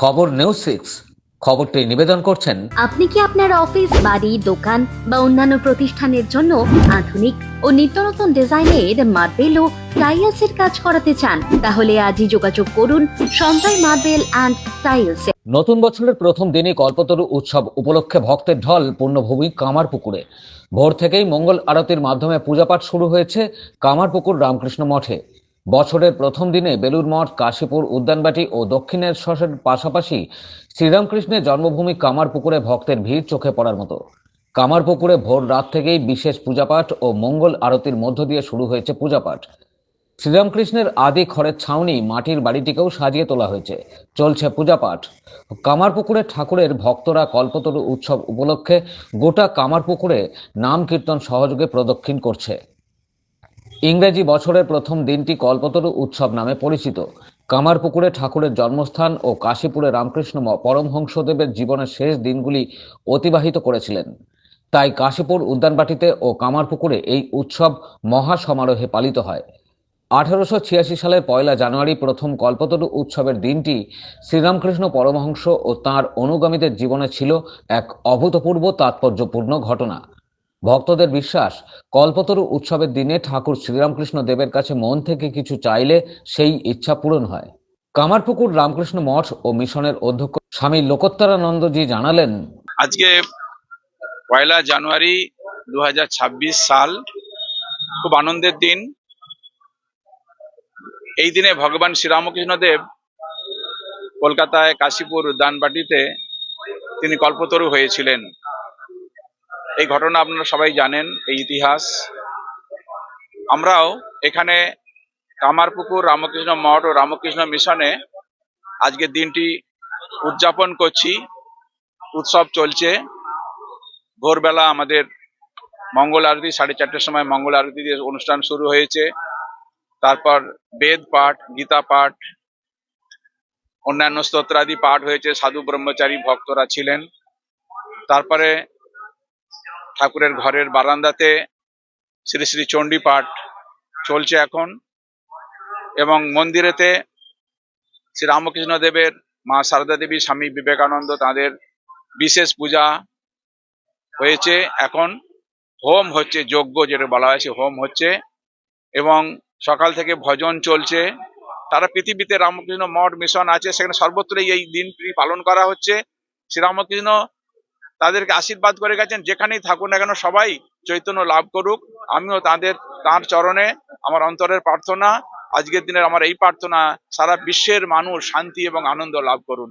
খবর news six. খবরটি নিবেদন করছেন আপনি কি আপনার অফিস বাড়ি দোকান বা অন্যান্য প্রতিষ্ঠানের জন্য আধুনিক ও নিত্য নতুন ডিজাইনের মার্বেল ও টাইলসের কাজ করাতে চান? তাহলে আজই যোগাযোগ করুন সঞ্জয় মার্বেল অ্যান্ড টাইলস নতুন বছরের প্রথম দিনে কল্পতরু উৎসব উপলক্ষে ভক্তের ঢল পূর্ণভূমি কামারপুকুরে। ভোর থেকেই মঙ্গল আরতির মাধ্যমে পূজাপাঠ শুরু হয়েছে কামারপুকুর রামকৃষ্ণ মঠে। বছরের প্রথম দিনে বেলুর মঠ, কাশীপুর, উদ্যানবাটি ও দক্ষিণের পাশাপাশি শ্রীরামকৃষ্ণের জন্মভূমি কামারপুকুরে ভক্তের ভিড় চোখে পড়ার মতো। কামারপুকুরে ভোর রাত থেকেই বিশেষ পূজাপাঠ ও মঙ্গল আরতির মধ্য দিয়ে শুরু হয়েছে পূজাপাঠ। শ্রীরামকৃষ্ণের আদি খড়ের ছাউনি মাটির বাড়িটিকেও সাজিয়ে তোলা হয়েছে। চলছে পূজাপাঠ। কামারপুকুরে ঠাকুরের ভক্তরা কল্পতরু উৎসব উপলক্ষে গোটা কামারপুকুরে নাম কীর্তন সহযোগে প্রদক্ষিণ করছে। ইংরেজি বছরের প্রথম দিনটি কল্পতরু উৎসব নামে পরিচিত। কামারপুকুরে ঠাকুরের জন্মস্থান ও কাশীপুরে রামকৃষ্ণ পরমহংসদেবের জীবনের শেষ দিনগুলি অতিবাহিত করেছিলেন। তাই কাশীপুর উদ্যানবাটিতে ও কামারপুকুরে এই উৎসব মহা সমারোহে পালিত হয়। আঠারোশো ছিয়াশি সালের পয়লা জানুয়ারি প্রথম কল্পতরু উৎসবের দিনটি শ্রীরামকৃষ্ণ পরমহংস ও তাঁর অনুগামীদের জীবনে ছিল এক অভূতপূর্ব তাৎপর্যপূর্ণ ঘটনা। ভক্তদের বিশ্বাস, কল্পতরু উৎসবের দিনে ঠাকুর শ্রীরামকৃষ্ণ দেবের কাছে মন থেকে কিছু চাইলে সেই ইচ্ছা পূরণ হয়। কামারপুকুর রামকৃষ্ণ মঠ ও মিশনের অধ্যক্ষ স্বামী লোকোত্তরানন্দজি জানালেন, আজকে পয়লা জানুয়ারি দু হাজার ছাব্বিশ সাল, খুব আনন্দের দিন। এই দিনে ভগবান শ্রীরামকৃষ্ণ দেব কলকাতায় কাশীপুর দানবাটিতে তিনি কল্পতরু হয়েছিলেন। এই ঘটনা আপনারা সবাই জানেন, এই ইতিহাস। আমরাও এখানে কামারপুকুর রামকৃষ্ণ মঠ ও রামকৃষ্ণ মিশনে আজকের দিনটি উদযাপন করছি। উৎসব চলছে। ভোরবেলা আমাদের মঙ্গল আরতি, সাড়ে চারটের সময় মঙ্গল আরতি দিয়ে অনুষ্ঠান শুরু হয়েছে। তারপর বেদ পাঠ, গীতা পাঠ, অন্যান্য স্তোত্রাদি পাঠ হয়েছে। সাধু ব্রহ্মচারী ভক্তরা ছিলেন। তারপরে ঠাকুরের ঘরের বারান্দাতে শ্রী শ্রী চণ্ডী পাঠ চলছে এখন এবং মন্দিরেতে শ্রী রামকৃষ্ণ দেবের মা সারদা দেবী, স্বামী বিবেকানন্দ তাদের বিশেষ পূজা হয়েছে। এখন হোম হচ্ছে, যজ্ঞ যেটা বলা হয়েছে, হোম হচ্ছে এবং সকাল থেকে ভজন চলছে। তারা পৃথিবীতে রামকৃষ্ণ মঠ মিশন আছে, সেখানে সর্বত্রই এই দিনটি পালন করা হচ্ছে। শ্রীরামকৃষ্ণ তাদেরকে আশীর্বাদ করে গেছেন, যেখানেই থাকুন না কেন সবাই চৈতন্য লাভ করুক। আমিও তাদের, তার চরণে আমার অন্তরের প্রার্থনা, আজকের দিনের আমার এই প্রার্থনা, সারা বিশ্বের মানুষ শান্তি এবং আনন্দ লাভ করুন।